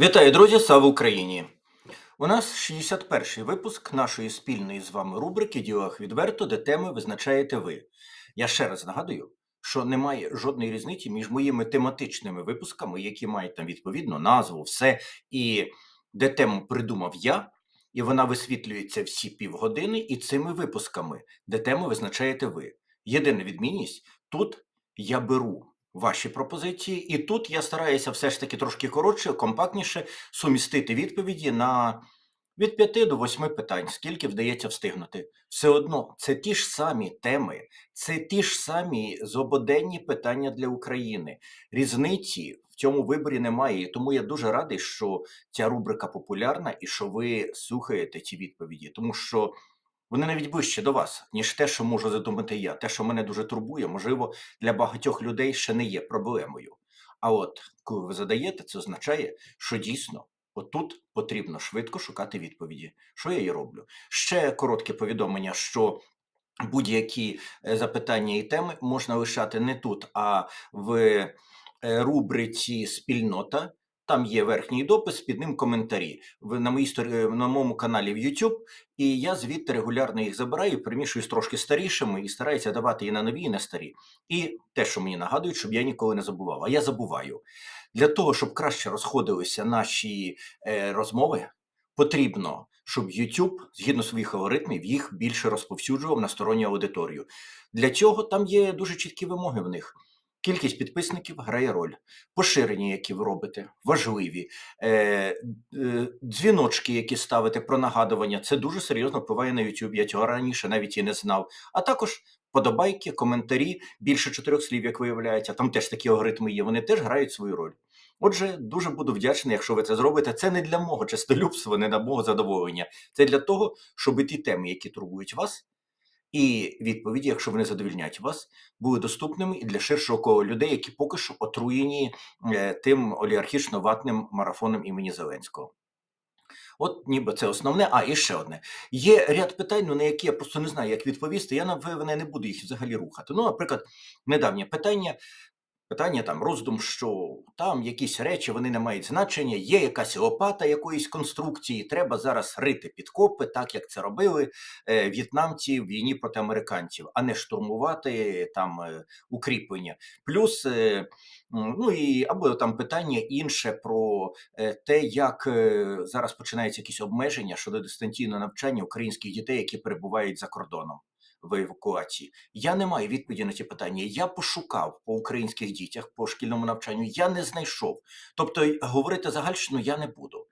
Вітаю, друзі! Слава Україні! У нас 61-й випуск нашої спільної з вами рубрики Діалог відверто, де теми визначаєте ви. Я ще раз нагадую, що немає жодної різниці між моїми тематичними випусками, які мають там відповідно назву, все, і де тему придумав я, і вона висвітлюється всі півгодини, і цими випусками, де тему визначаєте ви. Єдина відмінність тут я беру ваші пропозиції, і тут я стараюся все ж таки трошки коротше, компактніше сумістити відповіді на від 5 до 8 питань, скільки вдається встигнути. Все одно це ті ж самі теми, це ті ж самі зободенні питання для України. Різниці в цьому виборі немає. Тому я дуже радий, що ця рубрика популярна і що ви слухаєте ці відповіді, тому що. Вони навіть ближче до вас, ніж те, що можу задумати я. Те, що мене дуже турбує, можливо, для багатьох людей ще не є проблемою. А от коли ви задаєте, це означає, що дійсно отут потрібно швидко шукати відповіді. Що я і роблю? Ще коротке повідомлення, що будь-які е, запитання і теми можна лишати не тут, а в е, рубриці Спільнота. Там є верхній допис, під ним коментарі на моїй сторі- на моєму каналі в YouTube, і я звідти регулярно їх забираю, примішую з трошки старішими і стараюся давати і на нові, і на старі. І те, що мені нагадують, щоб я ніколи не забував. А я забуваю. Для того, щоб краще розходилися наші е, розмови, потрібно, щоб YouTube, згідно своїх алгоритмів, їх більше розповсюджував на сторонню аудиторію. Для цього там є дуже чіткі вимоги в них. Кількість підписників грає роль. Поширення, які ви робите, важливі. Е, е, дзвіночки, які ставите про нагадування, це дуже серйозно впливає на YouTube. Я цього раніше навіть і не знав. А також подобайки, коментарі, більше чотирьох слів, як виявляється. Там теж такі алгоритми є. Вони теж грають свою роль. Отже, дуже буду вдячний, якщо ви це зробите. Це не для мого честолюбства, не для мого задоволення. Це для того, щоб ті теми, які турбують вас, і відповіді, якщо вони задовільнять вас, були доступними і для ширшого кола людей, які поки що отруєні е, тим олігархічно-ватним марафоном імені Зеленського. От ніби це основне. А і ще одне. Є ряд питань, ну, на які я просто не знаю, як відповісти. Я напевне не буду їх взагалі рухати. Ну, наприклад, недавнє питання. Питання там роздум, що там якісь речі вони не мають значення, є якась лопата якоїсь конструкції, треба зараз рити підкопи, так як це робили е, в'єтнамці в війні проти американців, а не штурмувати там е, укріплення. Плюс е, ну і або там питання інше про те, як зараз починаються якісь обмеження щодо дистанційного навчання українських дітей, які перебувають за кордоном. В евакуації я не маю відповіді на ці питання. Я пошукав по українських дітях по шкільному навчанню. Я не знайшов. Тобто, говорити загальщину я не буду.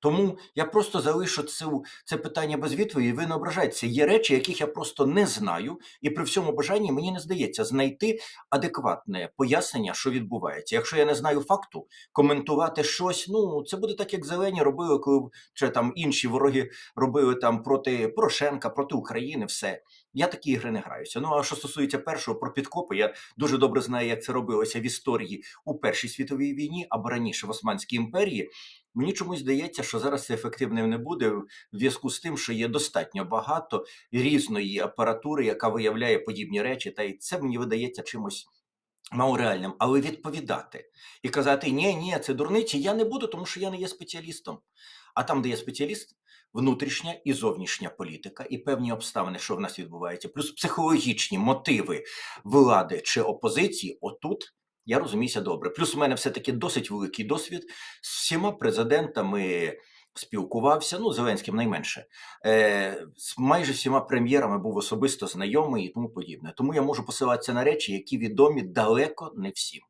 Тому я просто залишу цю, це питання без відповіді. Ви не ображайтеся. Є речі, яких я просто не знаю, і при всьому бажанні мені не здається знайти адекватне пояснення, що відбувається. Якщо я не знаю факту, коментувати щось, ну це буде так, як зелені робили, коли чи там інші вороги робили там проти Порошенка, проти України. Все я такі ігри не граюся. Ну а що стосується першого про підкопи, я дуже добре знаю, як це робилося в історії у Першій світовій війні або раніше в Османській імперії. Мені чомусь здається, що зараз це ефективним не буде в зв'язку з тим, що є достатньо багато різної апаратури, яка виявляє подібні речі, та й це мені видається чимось малореальним. Але відповідати і казати ні, ні, це дурниці, я не буду, тому що я не є спеціалістом. А там, де є спеціаліст, внутрішня і зовнішня політика, і певні обставини, що в нас відбувається, плюс психологічні мотиви влади чи опозиції, отут я розуміюся добре. Плюс у мене все-таки досить великий досвід з всіма президентами. Спілкувався, ну Зеленським найменше, е, з майже всіма прем'єрами був особисто знайомий і тому подібне. Тому я можу посилатися на речі, які відомі далеко не всім.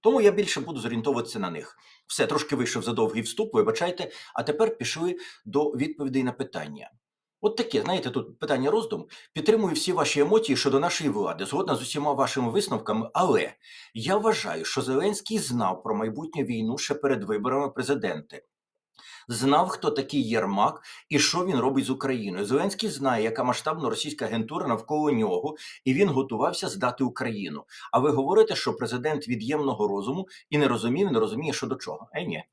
Тому я більше буду зорієнтовуватися на них. Все, трошки вийшов за довгий вступ, вибачайте. А тепер пішли до відповідей на питання. От таке, знаєте, тут питання роздум. Підтримую всі ваші емоції щодо нашої влади, згодна з усіма вашими висновками. Але я вважаю, що Зеленський знав про майбутню війну ще перед виборами президента. Знав, хто такий Єрмак і що він робить з Україною. Зеленський знає, яка масштабна російська агентура навколо нього, і він готувався здати Україну. А ви говорите, що президент від'ємного розуму і не розумів, не розуміє, що до чого. Е, ні.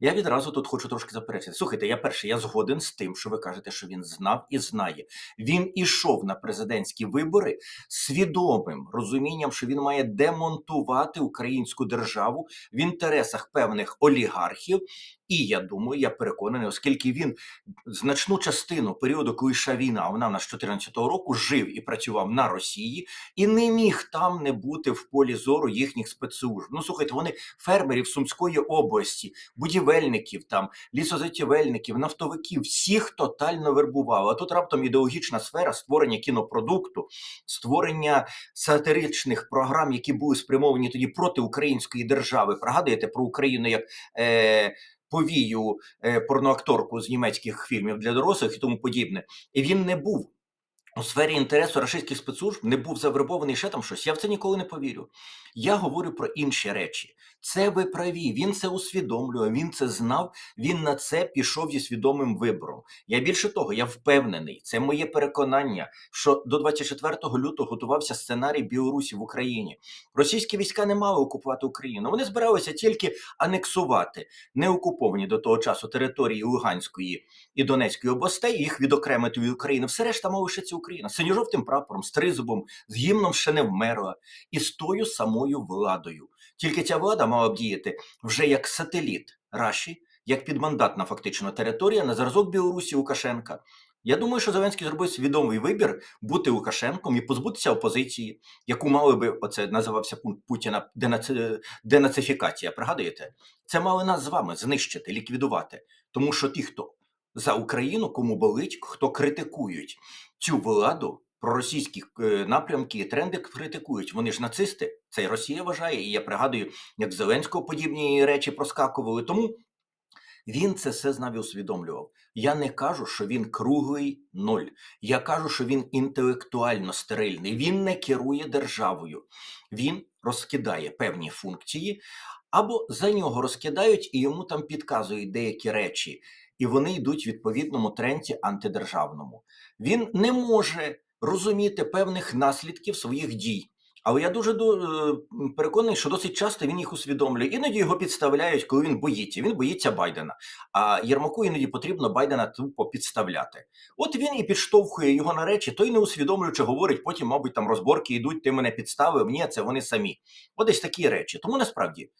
Я відразу тут хочу трошки заперечити. Слухайте, я перший, я згоден з тим, що ви кажете, що він знав і знає. Він ішов на президентські вибори свідомим розумінням, що він має демонтувати українську державу в інтересах певних олігархів. І я думаю, я переконаний, оскільки він значну частину періоду, коли йшла війна, вона в нас з 14 року жив і працював на Росії, і не міг там не бути в полі зору їхніх спецслужб. Ну слухайте, вони фермерів Сумської області, будівельників, там лісозатівельників, нафтовиків, всіх тотально вербував. А тут раптом ідеологічна сфера створення кінопродукту, створення сатиричних програм, які були спрямовані тоді проти української держави. Пригадуєте про Україну як. Е, Повію е, порноакторку з німецьких фільмів для дорослих і тому подібне, і він не був у сфері інтересу рашистських спецслужб, не був завербований ще там щось. Я в це ніколи не повірю. Я говорю про інші речі. Це ви праві. Він це усвідомлює, він це знав. Він на це пішов зі свідомим вибором. Я більше того, я впевнений. Це моє переконання, що до 24 лютого готувався сценарій Білорусі в Україні. Російські війська не мали окупувати Україну. Вони збиралися тільки анексувати неокуповані до того часу території Луганської і Донецької областей, їх відокремити від України. Все решта мала лишитися Україна. Синьо-жовтим прапором, з тризубом, з гімном ще не вмерла і з тою самою владою. Тільки ця влада мала б діяти вже як сателіт Раші, як підмандатна фактично територія на зразок Білорусі Лукашенка. Я думаю, що Зеленський зробив свідомий вибір бути Лукашенком і позбутися опозиції, яку мали би оце називався пункт Путіна денаци... денацифікація. Пригадуєте? Це мали нас з вами знищити, ліквідувати. Тому що ті, хто за Україну, кому болить, хто критикують цю владу, проросійські е, напрямки і тренди критикують. Вони ж нацисти, це і Росія вважає. І я пригадую, як Зеленського подібні речі проскакували. Тому він це все знав і усвідомлював. Я не кажу, що він круглий ноль. Я кажу, що він інтелектуально стерильний. Він не керує державою, він розкидає певні функції, або за нього розкидають і йому там підказують деякі речі, і вони йдуть в відповідному тренді антидержавному. Він не може розуміти певних наслідків своїх дій. Але я дуже е, переконаний, що досить часто він їх усвідомлює. Іноді його підставляють, коли він боїться. Він боїться Байдена. А Єрмаку іноді потрібно Байдена тупо підставляти. От він і підштовхує його на речі, той не усвідомлюючи, говорить, потім, мабуть, там розборки йдуть, ти мене підставив. Ні, це вони самі. От десь такі речі. Тому насправді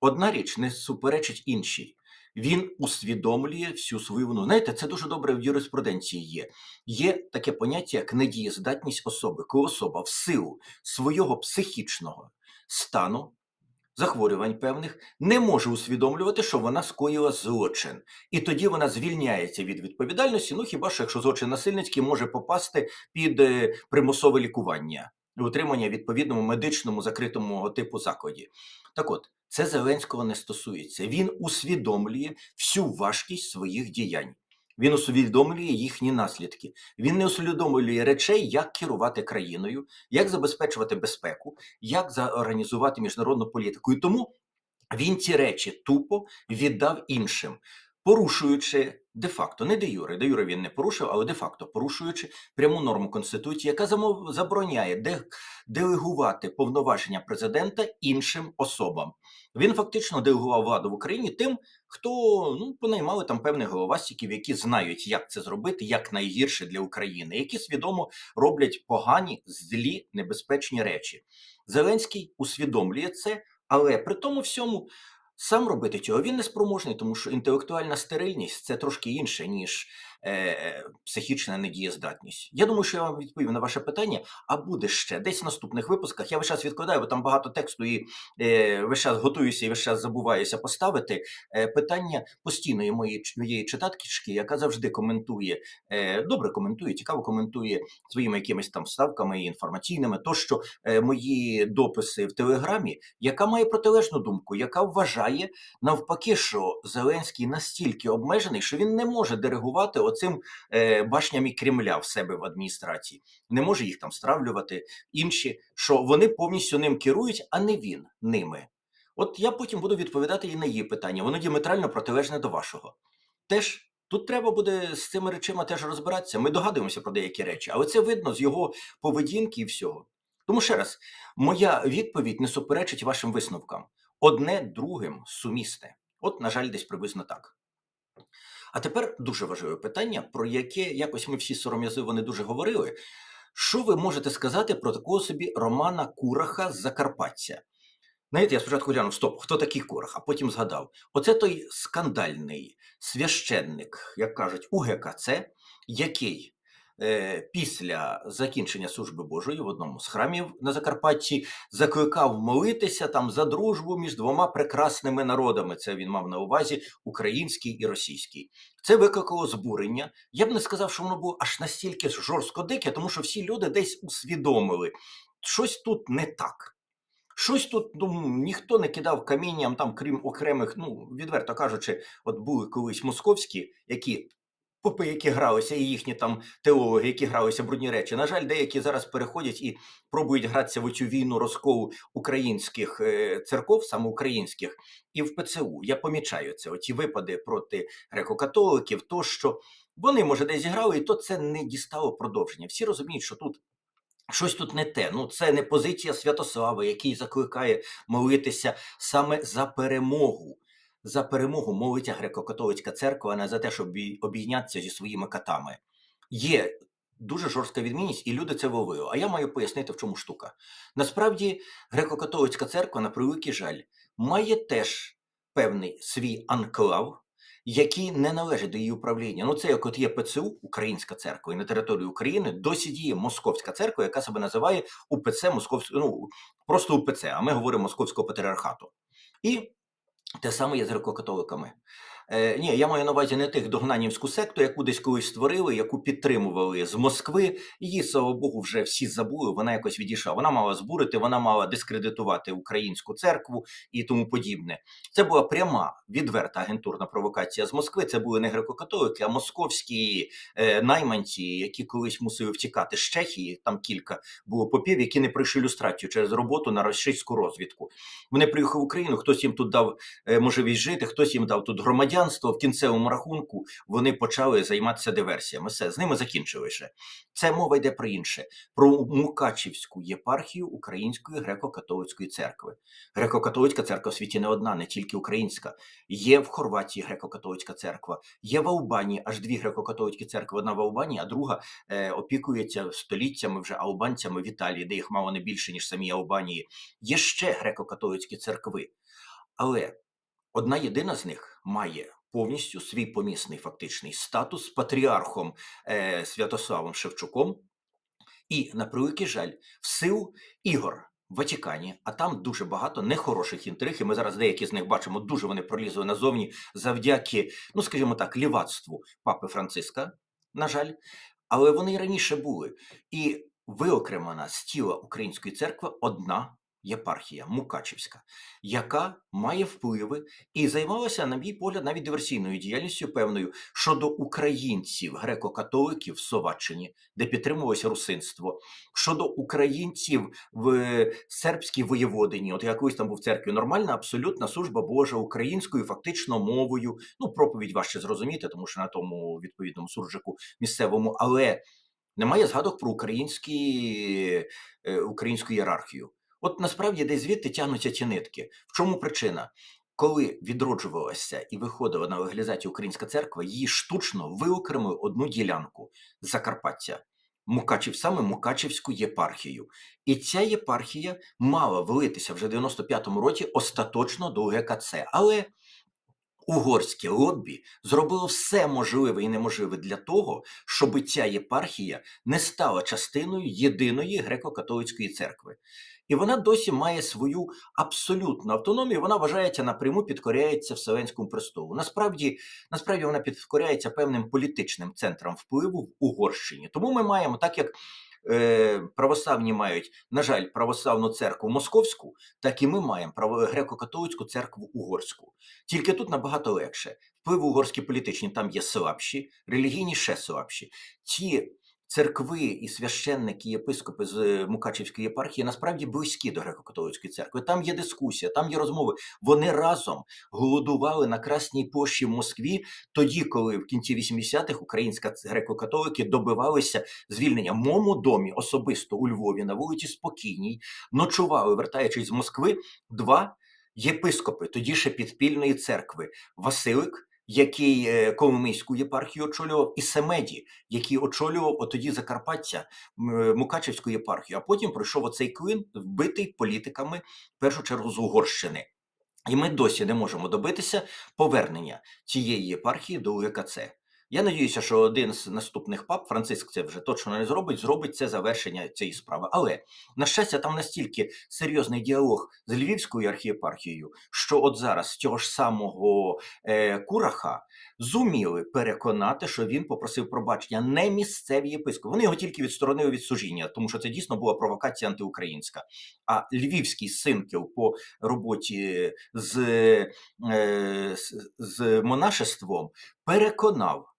одна річ не суперечить іншій. Він усвідомлює всю свою вину. Знаєте, це дуже добре в юриспруденції є. Є таке поняття, як недієздатність особи, коли особа в силу свого психічного стану, захворювань певних, не може усвідомлювати, що вона скоїла злочин. І тоді вона звільняється від відповідальності. Ну хіба що якщо злочин насильницький може попасти під е, примусове лікування утримання відповідному медичному закритому типу закладі. Так от, це Зеленського не стосується. Він усвідомлює всю важкість своїх діянь. Він усвідомлює їхні наслідки. Він не усвідомлює речей, як керувати країною, як забезпечувати безпеку, як заорганізувати міжнародну політику. І тому він ці речі тупо віддав іншим, порушуючи де-факто, не де юре, де юре він не порушив, але де-факто порушуючи пряму норму Конституції, яка замов- забороняє де- делегувати повноваження президента іншим особам. Він фактично делегував владу в Україні тим, хто ну понаймали там певних головастиків, які знають, як це зробити, як найгірше для України, які свідомо роблять погані, злі, небезпечні речі. Зеленський усвідомлює це, але при тому всьому сам робити цього він не спроможний, тому що інтелектуальна стерильність це трошки інше, ніж е, психічна недієздатність. Я думаю, що я вам відповів на ваше питання, а буде ще десь в наступних випусках. Я весь час відкладаю, бо там багато тексту і е, весь час готуюся і весь час забуваюся поставити. Е, питання постійної моєї, моєї яка завжди коментує, е, добре коментує, цікаво коментує своїми якимись там вставками інформаційними, тощо е, мої дописи в Телеграмі, яка має протилежну думку, яка вважає навпаки, що Зеленський настільки обмежений, що він не може диригувати оцим е, башнями Кремля в себе в адміністрації, не може їх там стравлювати інші, що вони повністю ним керують, а не він ними. От я потім буду відповідати і на її питання. Воно діаметрально протилежне до вашого. Теж тут треба буде з цими речами теж розбиратися. Ми догадуємося про деякі речі, але це видно з його поведінки і всього. Тому ще раз, моя відповідь не суперечить вашим висновкам. Одне другим сумісне. От, на жаль, десь приблизно так. А тепер дуже важливе питання, про яке якось ми всі сором'язливо не дуже говорили. Що ви можете сказати про такого собі Романа Кураха з Закарпаття? Знаєте, я спочатку глянув, стоп, хто такий Курах, а потім згадав: оце той скандальний священник, як кажуть, УГКЦ, який після закінчення служби Божої в одному з храмів на Закарпатті закликав молитися там за дружбу між двома прекрасними народами. Це він мав на увазі український і російський. Це викликало збурення. Я б не сказав, що воно було аж настільки жорстко дике, тому що всі люди десь усвідомили, щось тут не так. Щось тут ну, ніхто не кидав камінням, там, крім окремих, ну, відверто кажучи, от були колись московські, які попи, які гралися, і їхні там теологи, які гралися брудні речі. На жаль, деякі зараз переходять і пробують гратися в цю війну розколу українських е, церков, саме українських, і в ПЦУ. Я помічаю це. Оті випади проти греко-католиків, то що вони, може, десь зіграли, і то це не дістало продовження. Всі розуміють, що тут. Щось тут не те. Ну, це не позиція Святослава, який закликає молитися саме за перемогу. За перемогу молиться греко-католицька церква, а не за те, щоб обійнятися зі своїми катами. Є дуже жорстка відмінність, і люди це ловили. А я маю пояснити, в чому штука. Насправді, греко-католицька церква, на превеликий жаль, має теж певний свій анклав, який не належить до її управління. Ну, це як от є ПЦУ, Українська церква, і на території України досі діє Московська церква, яка себе називає УПЦ Московського, ну просто УПЦ, а ми говоримо Московського патріархату. І те саме є з греко-католиками. Е, ні, я маю на увазі не тих догнанівську секту, яку десь колись створили, яку підтримували з Москви. Її, слава Богу, вже всі забули. Вона якось відійшла. Вона мала збурити, вона мала дискредитувати українську церкву і тому подібне. Це була пряма відверта агентурна провокація з Москви. Це були не греко-католики, а московські е, найманці, які колись мусили втікати з Чехії. Там кілька було попів, які не пройшли люстрацію через роботу на російську розвідку. Вони приїхали в Україну, хтось їм тут дав е, можливість жити, хтось їм дав тут громадянство. В кінцевому рахунку вони почали займатися диверсіями. Все з ними закінчили ще. Це мова йде про інше: про Мукачівську єпархію Української греко-католицької церкви. Греко-католицька церква в світі не одна, не тільки українська. Є в Хорватії греко-католицька церква, є в Албанії аж дві греко-католицькі церкви. Одна в Албанії, а друга е, опікується століттями вже албанцями в Італії, де їх мало не більше ніж самі Албанії. Є ще греко-католицькі церкви, але одна єдина з них має повністю свій помісний фактичний статус патріархом е, Святославом Шевчуком. І, на превеликий жаль, в силу ігор в Ватикані, а там дуже багато нехороших інтриг, і ми зараз деякі з них бачимо, дуже вони пролізли назовні завдяки, ну скажімо так, лівацтву папи Франциска, на жаль, але вони і раніше були. І виокремлена з тіла Української церкви одна єпархія Мукачівська, яка має впливи і займалася, на мій погляд, навіть диверсійною діяльністю певною щодо українців, греко-католиків в Словаччині, де підтримувалося русинство, щодо українців в сербській воєводині. От я колись там був церкві, нормальна, абсолютна служба Божа українською, фактично мовою. Ну, проповідь важче зрозуміти, тому що на тому відповідному суржику місцевому, але немає згадок про українські, е, українську ієрархію. От насправді десь звідти тягнуться ці нитки. В чому причина? Коли відроджувалася і виходила на легалізацію українська церква, її штучно виокремили одну ділянку Закарпаття, Мукачів, саме Мукачівську єпархію. І ця єпархія мала влитися вже в 95-му році остаточно до ГКЦ. Але угорське лоббі зробило все можливе і неможливе для того, щоб ця єпархія не стала частиною єдиної греко-католицької церкви. І вона досі має свою абсолютну автономію. Вона вважається напряму підкоряється Вселенському престолу. Насправді, насправді вона підкоряється певним політичним центрам впливу в Угорщині. Тому ми маємо, так як е, православні мають, на жаль, православну церкву московську, так і ми маємо греко-католицьку церкву угорську. Тільки тут набагато легше. Впливи угорські політичні там є слабші, релігійні ще слабші. Ті церкви і священники, і єпископи з е, Мукачівської єпархії насправді близькі до греко-католицької церкви. Там є дискусія, там є розмови. Вони разом голодували на Красній площі в Москві, тоді, коли в кінці 80-х українська греко-католики добивалися звільнення в моєму домі особисто у Львові на вулиці Спокійній, ночували, вертаючись з Москви, два єпископи тоді ще підпільної церкви Василик, який е, Коломийську єпархію очолював, і Семеді, який очолював отоді Закарпаття е, Мукачевську єпархію. А потім пройшов оцей клин, вбитий політиками, в першу чергу з Угорщини. І ми досі не можемо добитися повернення цієї єпархії до УГКЦ. Я надіюся, що один з наступних пап, Франциск, це вже точно не зробить, зробить це завершення цієї справи. Але на щастя, там настільки серйозний діалог з Львівською архієпархією, що от зараз цього ж самого е, Кураха зуміли переконати, що він попросив пробачення не місцеві єпископи. Вони його тільки відсторонили від служіння, тому що це дійсно була провокація антиукраїнська. А львівський синкел по роботі з, е, з, з монашеством переконав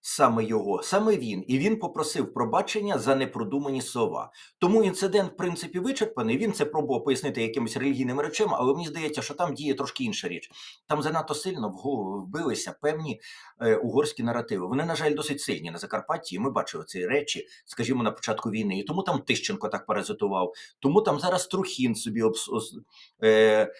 саме його, саме він, і він попросив пробачення за непродумані слова. Тому інцидент, в принципі, вичерпаний. Він це пробував пояснити якимись релігійними речами, але мені здається, що там діє трошки інша річ. Там занадто сильно в голову вбилися певні е, угорські наративи. Вони, на жаль, досить сильні на Закарпатті. Ми бачили ці речі, скажімо, на початку війни. І тому там Тищенко так паразитував, тому там зараз Трухін собі обс, е,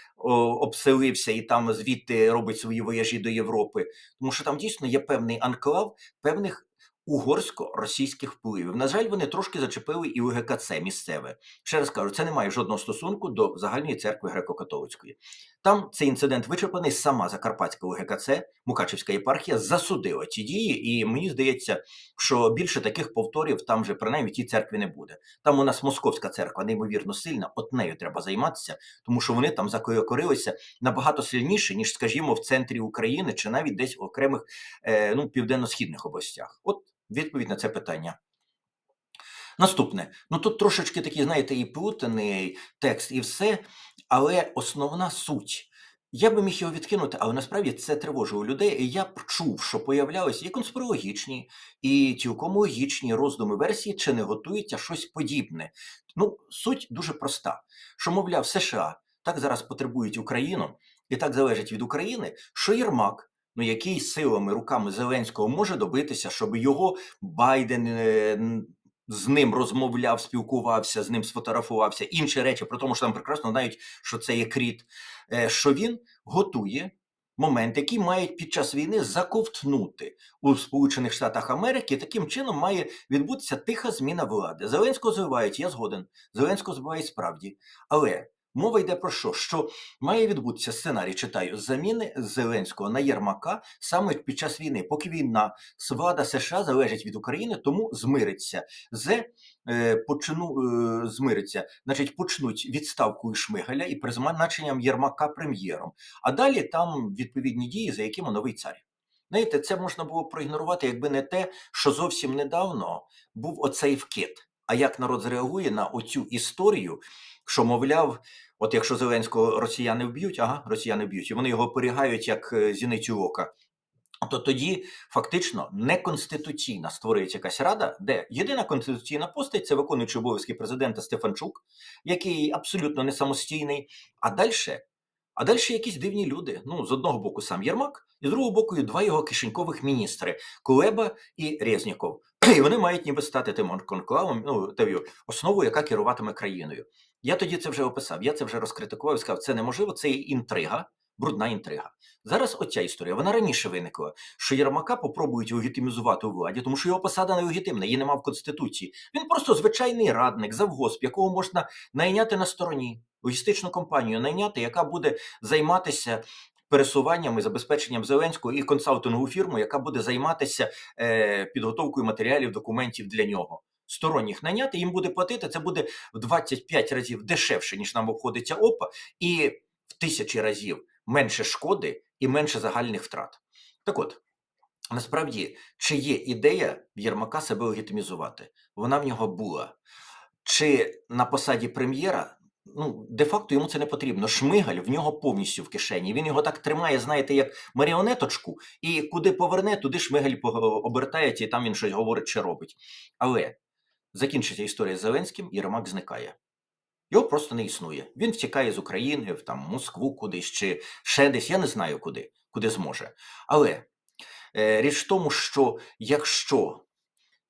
обселився і там звідти робить свої вояжі до Європи. Тому що там дійсно є певний анклав певних угорсько-російських впливів. На жаль, вони трошки зачепили і УГКЦ місцеве. Ще раз кажу, це не має жодного стосунку до загальної церкви греко-католицької. Там цей інцидент вичерпаний. Сама Закарпатська УГКЦ, Мукачевська єпархія засудила ці дії, і мені здається, що більше таких повторів там вже принаймні в тій церкві не буде. Там у нас московська церква неймовірно сильна, от нею треба займатися, тому що вони там закорилися набагато сильніше, ніж, скажімо, в центрі України чи навіть десь в окремих е, ну, південно-східних областях. От відповідь на це питання. Наступне, ну тут трошечки такий, знаєте, і плутаний текст, і все, але основна суть. Я би міг його відкинути, але насправді це тривожило людей. І я б чув, що появлялися і конспірологічні, і цілком логічні роздуми версії, чи не готується щось подібне. Ну, суть дуже проста: що, мовляв, США так зараз потребують Україну, і так залежить від України, що Єрмак, ну який силами руками Зеленського може добитися, щоб його Байден е, з ним розмовляв, спілкувався, з ним сфотографувався, інші речі, про тому, що там прекрасно знають, що це є кріт, е, що він готує момент, який мають під час війни заковтнути у Сполучених Штатах Америки. Таким чином має відбутися тиха зміна влади. Зеленського звивають, я згоден. Зеленського звивають справді. Але мова йде про що? Що має відбутися сценарій, читаю, заміни Зеленського на Єрмака саме під час війни, поки війна, влада США залежить від України, тому змириться з е, почну е, змириться, значить, почнуть відставку Шмигаля і призначенням Єрмака прем'єром. А далі там відповідні дії, за якими новий цар. Знаєте, це можна було проігнорувати, якби не те, що зовсім недавно був оцей вкид. А як народ зреагує на оцю історію, що, мовляв, от якщо Зеленського росіяни вб'ють, ага, росіяни вб'ють, і вони його порігають як е, зіницю ока, то тоді фактично неконституційна створюється якась рада, де єдина конституційна постать це виконуючий обов'язки президента Стефанчук, який абсолютно не самостійний. А далі, а далі якісь дивні люди. Ну, з одного боку сам Єрмак, і з другого боку два його кишенькових міністри Кулеба і Резніков. І вони мають ніби стати тим конклавом, ну, тою основою, яка керуватиме країною. Я тоді це вже описав, я це вже розкритикував і сказав, це неможливо, це є інтрига, брудна інтрига. Зараз оця історія, вона раніше виникла, що Єрмака попробують легітимізувати у владі, тому що його посада не легітимна, її нема в Конституції. Він просто звичайний радник, завгосп, якого можна найняти на стороні, логістичну компанію найняти, яка буде займатися пересуванням і забезпеченням Зеленського і консалтингову фірму, яка буде займатися е, підготовкою матеріалів, документів для нього. Сторонніх найняти їм буде платити, це буде в 25 разів дешевше, ніж нам обходиться ОПА, і в тисячі разів менше шкоди і менше загальних втрат. Так от, насправді, чи є ідея в Єрмака себе легітимізувати? Вона в нього була. Чи на посаді прем'єра? Ну, де-факто йому це не потрібно. Шмигаль в нього повністю в кишені. Він його так тримає, знаєте, як маріонеточку, і куди поверне, туди шмигаль обертається, і там він щось говорить чи робить. Але закінчиться історія з Зеленським, Єрмак зникає. Його просто не існує. Він втікає з України, в там Москву кудись чи ще десь. Я не знаю куди, куди зможе. Але е, річ в тому, що якщо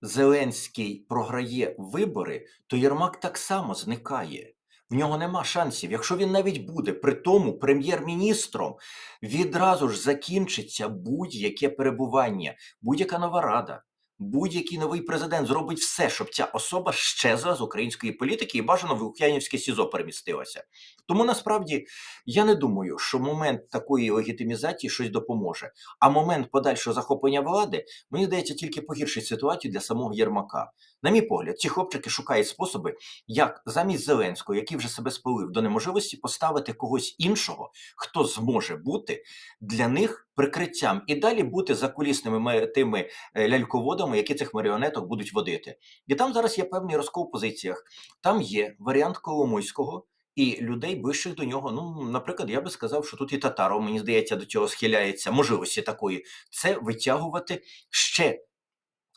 Зеленський програє вибори, то Єрмак так само зникає. В нього нема шансів. Якщо він навіть буде при тому прем'єр-міністром, відразу ж закінчиться будь-яке перебування, будь-яка нова рада, будь-який новий президент зробить все, щоб ця особа щезла з української політики і бажано в Лук'янівське СІЗО перемістилася. Тому насправді я не думаю, що момент такої легітимізації щось допоможе. А момент подальшого захоплення влади, мені здається, тільки погіршить ситуацію для самого Єрмака. На мій погляд, ці хлопчики шукають способи, як замість Зеленського, який вже себе спалив до неможливості, поставити когось іншого, хто зможе бути для них прикриттям і далі бути закулісними ме- тими е, ляльководами, які цих маріонеток будуть водити. І там зараз є певний розкол в позиціях. Там є варіант Коломойського. І людей ближчих до нього, ну, наприклад, я би сказав, що тут і Татаров, мені здається, до цього схиляється, можливості такої, це витягувати ще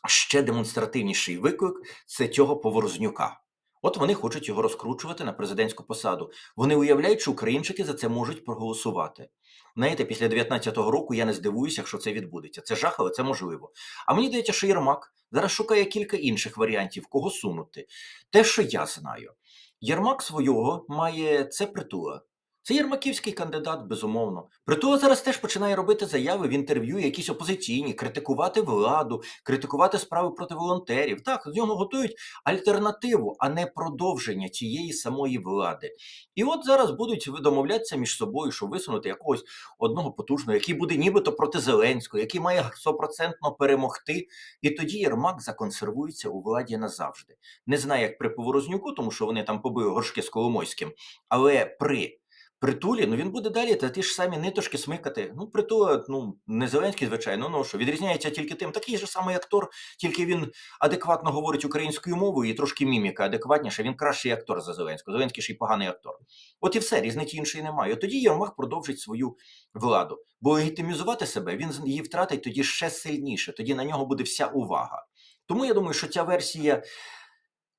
ще демонстративніший виклик це цього Поворознюка. От вони хочуть його розкручувати на президентську посаду. Вони уявляють, що українчики за це можуть проголосувати. Знаєте, після 19-го року я не здивуюся, якщо це відбудеться. Це жах, але це можливо. А мені здається, що Єрмак зараз шукає кілька інших варіантів, кого сунути. Те, що я знаю, Єрмак свого має це притула. Це єрмаківський кандидат, безумовно. Притула зараз теж починає робити заяви в інтерв'ю, якісь опозиційні, критикувати владу, критикувати справи проти волонтерів. Так, з нього готують альтернативу, а не продовження цієї самої влади. І от зараз будуть домовлятися між собою, щоб висунути якогось одного потужного, який буде нібито проти Зеленського, який має стопроцентно перемогти. І тоді Єрмак законсервується у владі назавжди. Не знаю, як при Поворознюку, тому що вони там побили горшки з Коломойським, але при Притулі, ну він буде далі та ті ж самі ниточки смикати. Ну, притула, ну, не Зеленський, звичайно, ну що, відрізняється тільки тим. Такий же самий актор, тільки він адекватно говорить українською мовою і трошки міміка адекватніша. Він кращий актор за Зеленського. Зеленський ще й поганий актор. От і все, різниці іншої немає. Тоді Єрмак продовжить свою владу. Бо легітимізувати себе він її втратить тоді ще сильніше. Тоді на нього буде вся увага. Тому я думаю, що ця версія.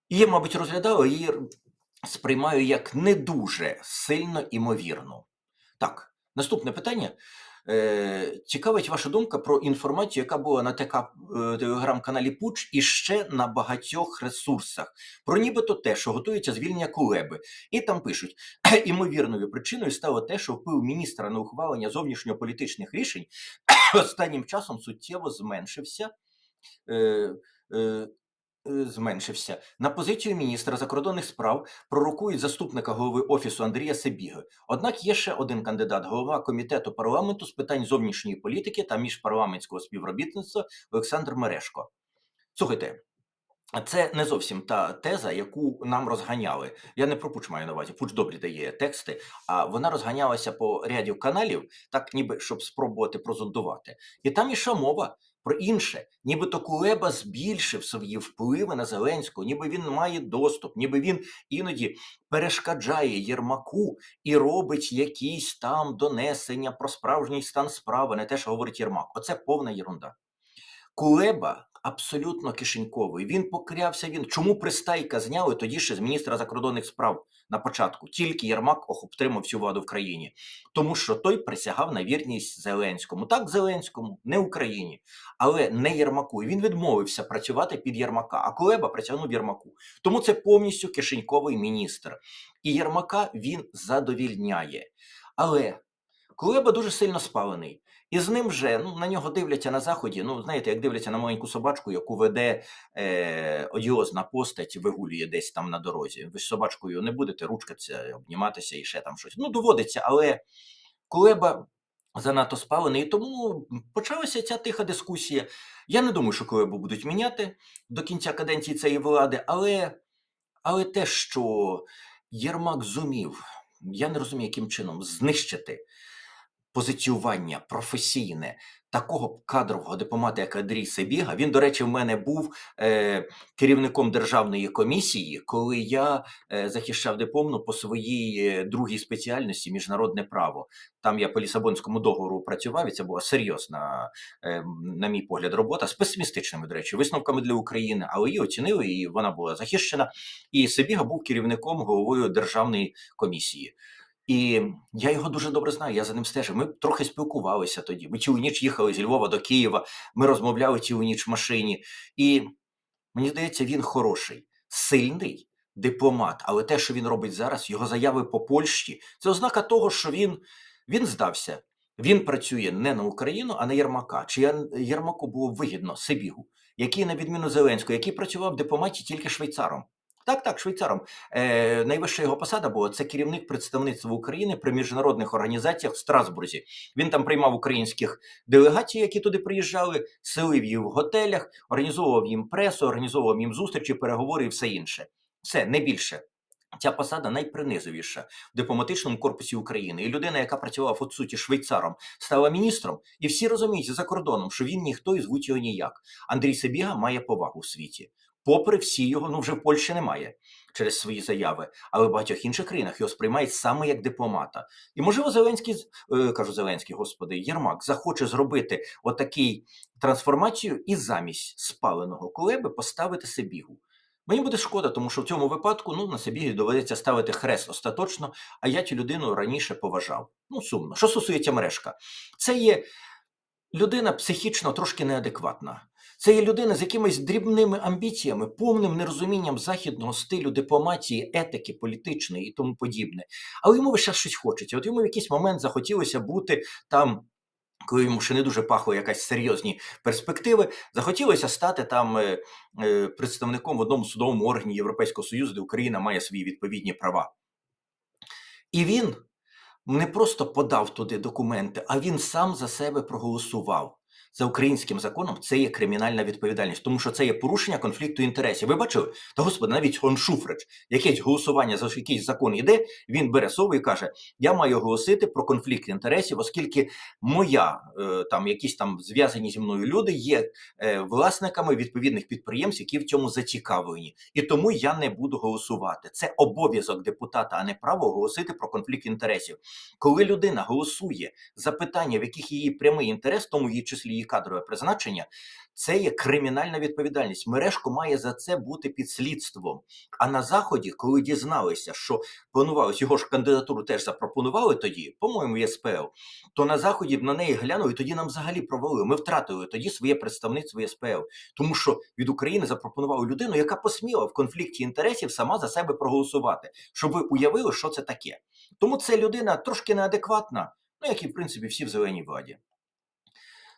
Її, мабуть, розглядали, її сприймаю як не дуже сильно імовірну. Так, наступне питання. Е, цікавить ваша думка про інформацію, яка була на ТК е, телеграм-каналі Пуч і ще на багатьох ресурсах. Про нібито те, що готується звільнення Кулеби. І там пишуть: імовірною причиною стало те, що вплив міністра на ухвалення зовнішньополітичних рішень останнім часом суттєво зменшився. Е, е, зменшився. На позицію міністра закордонних справ пророкують заступника голови офісу Андрія Себіги. Однак є ще один кандидат, голова комітету парламенту з питань зовнішньої політики та міжпарламентського співробітництва Олександр Мерешко. Слухайте. Це не зовсім та теза, яку нам розганяли. Я не про Пуч маю на увазі. Пуч добрі дає тексти, а вона розганялася по ряді каналів, так ніби щоб спробувати прозондувати. І там іша мова про інше. Нібито Кулеба збільшив свої впливи на Зеленського, ніби він має доступ, ніби він іноді перешкоджає Єрмаку і робить якісь там донесення про справжній стан справи, не те, що говорить Єрмак. Оце повна єрунда. Кулеба абсолютно кишеньковий. Він поклявся. Він чому пристайка зняли тоді ще з міністра закордонних справ на початку? Тільки Єрмак отримав всю владу в країні, тому що той присягав на вірність Зеленському. Так, Зеленському, не Україні, але не Єрмаку. І він відмовився працювати під Єрмака. А Кулеба притягнув Єрмаку. Тому це повністю кишеньковий міністр. І Єрмака він задовільняє. Але Кулеба дуже сильно спалений. І з ним вже ну, на нього дивляться на заході. Ну, знаєте, як дивляться на маленьку собачку, яку веде е, одіозна постать, вигулює десь там на дорозі. Ви з собачкою не будете ручкатися, обніматися і ще там щось. Ну, доводиться, але Кулеба занадто спалений. І тому почалася ця тиха дискусія. Я не думаю, що Кулебу будуть міняти до кінця каденції цієї влади, але, але те, що Єрмак зумів, я не розумію, яким чином знищити позиціювання професійне такого кадрового дипломата, як Андрій Себіга. Він, до речі, в мене був е, керівником державної комісії, коли я е, захищав дипломну по своїй е, другій спеціальності міжнародне право. Там я по Лісабонському договору працював, і це була серйозна, е, на мій погляд, робота з песимістичними, до речі, висновками для України, але її оцінили, і вона була захищена. І Себіга був керівником головою державної комісії. І я його дуже добре знаю, я за ним стежив. Ми трохи спілкувалися тоді. Ми цілу ніч їхали зі Львова до Києва, ми розмовляли цілу ніч в машині. І мені здається, він хороший, сильний, дипломат, але те, що він робить зараз, його заяви по Польщі, це ознака того, що він, він здався. Він працює не на Україну, а на Єрмака. Чи Єрмаку було вигідно Сибігу, який, на відміну Зеленського, який працював в дипломаті тільки швейцаром. Так, так, швейцаром. Е, найвища його посада була це керівник представництва України при міжнародних організаціях в Страсбурзі. Він там приймав українських делегацій, які туди приїжджали, селив їх в готелях, організовував їм пресу, організовував їм зустрічі, переговори і все інше. Все не більше. Ця посада найпринизовіша в дипломатичному корпусі України. І людина, яка працювала от суті швейцаром, стала міністром, і всі розуміють за кордоном, що він ніхто і звуть його ніяк. Андрій Сибіга має повагу в світі. Попри всі його, ну вже в Польщі немає через свої заяви, але в багатьох інших країнах його сприймають саме як дипломата. І можливо, Зеленський е, кажу Зеленський, господи, Єрмак захоче зробити отакий трансформацію і замість спаленого Кулеби поставити Сибігу. Мені буде шкода, тому що в цьому випадку ну, на Сибігі доведеться ставити хрест остаточно, а я цю людину раніше поважав. Ну, сумно. Що стосується мережка, це є людина психічно трошки неадекватна. Це є людина з якимись дрібними амбіціями, повним нерозумінням західного стилю дипломатії, етики, політичної і тому подібне. Але йому час щось хочеться. От йому в якийсь момент захотілося бути там. Коли йому ще не дуже пахло якась серйозні перспективи, захотілося стати там е, е, представником в одному судовому органі Європейського Союзу, де Україна має свої відповідні права. І він не просто подав туди документи, а він сам за себе проголосував. За українським законом це є кримінальна відповідальність, тому що це є порушення конфлікту інтересів. Ви бачили? Та господи, навіть Шуфрич, якесь голосування за якийсь закон іде, він бере слово і каже: Я маю оголосити про конфлікт інтересів, оскільки моя е, там якісь там зв'язані зі мною люди є е, власниками відповідних підприємств, які в цьому зацікавлені, і тому я не буду голосувати. Це обов'язок депутата, а не право оголосити про конфлікт інтересів. Коли людина голосує за питання, в яких її прямий інтерес, тому її числі її кадрове призначення, це є кримінальна відповідальність. Мережко має за це бути під слідством. А на заході, коли дізналися, що планувалось його ж кандидатуру теж запропонували тоді, по-моєму, в СПЛ, то на заході на неї глянули, і тоді нам взагалі провалили. Ми втратили тоді своє представництво в СПЛ, тому що від України запропонували людину, яка посміла в конфлікті інтересів сама за себе проголосувати, щоб ви уявили, що це таке. Тому це людина трошки неадекватна, ну як і в принципі всі в зеленій владі.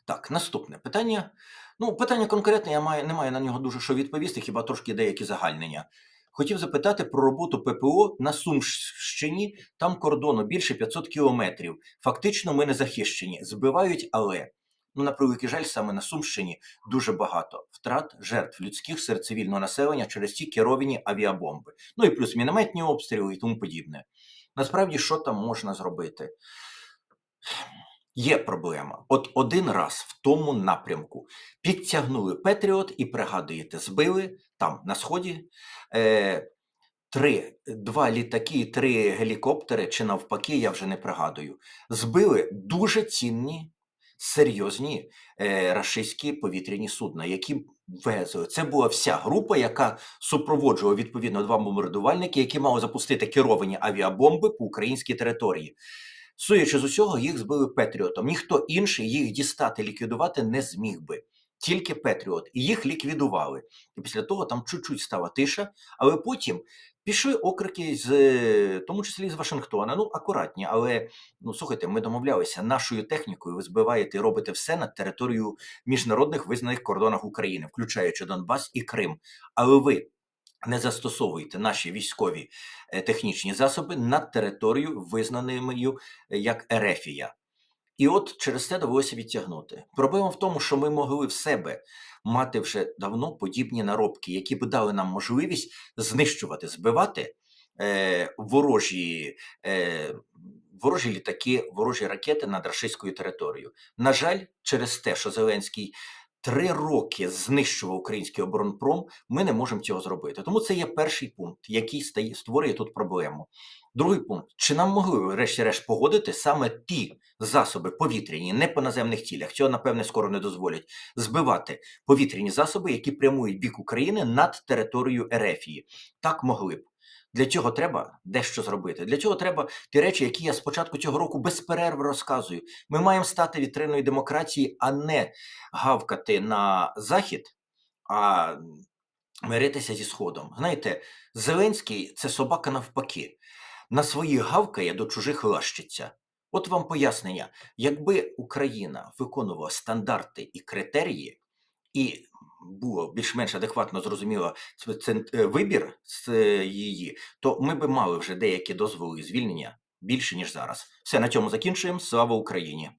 Так, наступне питання. Ну, питання конкретне, я маю, не маю на нього дуже що відповісти, хіба трошки деякі загальнення. Хотів запитати про роботу ППО на Сумщині. Там кордону більше 500 кілометрів. Фактично, ми не захищені. Збивають, але ну на превеликий жаль, саме на Сумщині дуже багато втрат жертв людських серед цивільного населення через ті керовані авіабомби. Ну і плюс мінометні обстріли і тому подібне. Насправді, що там можна зробити? Є проблема. От один раз в тому напрямку підтягнули Петріот і пригадуєте, збили там на сході е, три, два літаки, три гелікоптери, чи навпаки, я вже не пригадую. Збили дуже цінні, серйозні е, рашистські повітряні судна, які везли. Це була вся група, яка супроводжувала відповідно два бомбардувальники, які мали запустити керовані авіабомби по українській території. Судячи з усього, їх збили Петріотом. Ніхто інший їх дістати, ліквідувати не зміг би. Тільки Петріот. І їх ліквідували. І після того там чуть-чуть стала тиша, але потім пішли окрики з, е, тому числі з Вашингтона. Ну, акуратні, але ну слухайте, ми домовлялися, нашою технікою ви збиваєте і робите все над територією міжнародних визнаних кордонах України, включаючи Донбас і Крим. Але ви не застосовуєте наші військові е, технічні засоби над територією, визнаною е, як Ерефія. І от через це довелося відтягнути. Проблема в тому, що ми могли в себе мати вже давно подібні наробки, які б дали нам можливість знищувати, збивати е, ворожі, е, ворожі літаки, ворожі ракети над рашистською територією. На жаль, через те, що Зеленський три роки знищував український оборонпром, ми не можемо цього зробити. Тому це є перший пункт, який стає, створює тут проблему. Другий пункт: чи нам могли врешті-решт погодити саме ті засоби повітряні, не по наземних цілях, цього напевне скоро не дозволять збивати повітряні засоби, які прямують бік України над територією Ерефії? Так могли б. Для цього треба дещо зробити. Для цього треба ті речі, які я з початку цього року без перерви розказую. Ми маємо стати вітриною демократії, а не гавкати на захід, а миритися зі Сходом. Знаєте, Зеленський це собака навпаки. На своїх гавкає до чужих лащиться. От вам пояснення: якби Україна виконувала стандарти і критерії, і було більш-менш адекватно зрозуміло е, вибір з е, її, то ми би мали вже деякі дозволи звільнення більше ніж зараз. Все на цьому закінчуємо. Слава Україні!